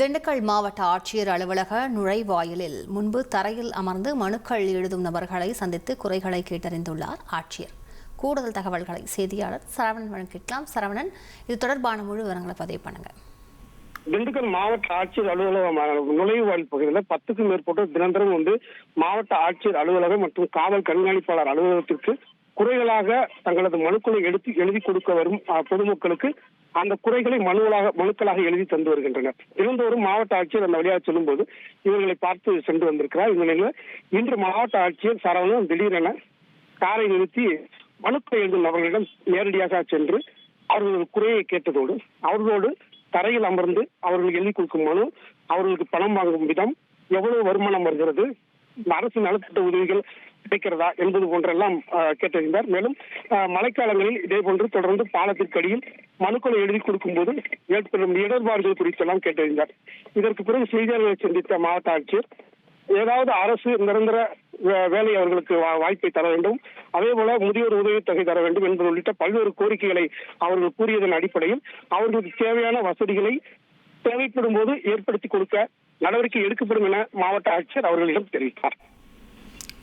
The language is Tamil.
திண்டுக்கல் மாவட்ட ஆட்சியர் அலுவலக நுழைவாயிலில் முன்பு தரையில் அமர்ந்து மனுக்கள் எழுதும் நபர்களை சந்தித்து குறைகளை கேட்டறிந்துள்ளார் ஆட்சியர். கூடுதல் தகவல்களை செய்தியாளர் சரவணன் வழங்கிக்கலாம். சரவணன் இது தொடர்பான முழு விவரங்களை பதிவு பண்ணுங்க. திண்டுக்கல் மாவட்ட ஆட்சியர் அலுவலகமான நுழைவாயில் பகுதியில் பத்துக்கும் மேற்பட்டோர் தினந்தரம் வந்து மாவட்ட ஆட்சியர் அலுவலகம் மற்றும் காவல் கண்காணிப்பாளர் அலுவலகத்திற்கு குறைகளாக தங்களது மனுக்களை எடுத்து எழுதி கொடுக்க வரும் பொதுமக்களுக்கு அந்த குறைகளை மனுவலாக மனுக்களாக எழுதி தந்து வருகின்றனர். தினந்தோறும் மாவட்ட ஆட்சியர் அந்த வழியாக செல்லும்போது இவர்களை பார்த்து சென்று வந்திருக்கிறார். இந்த நிலையில் இன்று மாவட்ட ஆட்சியர் சரவணன் திடீரென காரை நிறுத்தி மனுக்களை எழுதும் நபர்களிடம் நேரடியாக சென்று அவர்களது குறையை கேட்டதோடு அவர்களோடு தரையில் அமர்ந்து அவர்களுக்கு எழுதி கொடுக்கும் மனு அவர்களுக்கு பணம் வாங்கும் விதம் எவ்வளவு வருமானம் வருகிறது அரசு நலத்திட்ட உதவிகள் கிடைக்கிறதா என்பது போன்றெல்லாம் கேட்டறிந்தார் மேலும் மழைக்காலங்களில் இதே போன்று தொடர்ந்து பாலத்திற்கு அடியில் மனுக்களை எழுதி கொடுக்கும் போது ஏற்படும் இடர்பாடுகள் குறித்தெல்லாம் கேட்டறிந்தார் இதற்கு பிறகு செய்தியாளர்களை சந்தித்த மாவட்ட ஆட்சியர் ஏதாவது அரசு நிரந்தர வே- வேலை அவர்களுக்கு வா- வாய்ப்பை தர வேண்டும் அதே போல முதியோர் உதவித்தொகை தர வேண்டும் என்பது உள்ளிட்ட பல்வேறு கோரிக்கைகளை அவர்கள் கூறியதன் அடிப்படையில் அவர்களுக்கு தேவையான வசதிகளை தேவைப்படும் போது ஏற்படுத்தி கொடுக்க நடவடிக்கை எடுக்கப்படும் என மாவட்ட ஆட்சியர் அவர்களிடம் தெரிவித்தார்.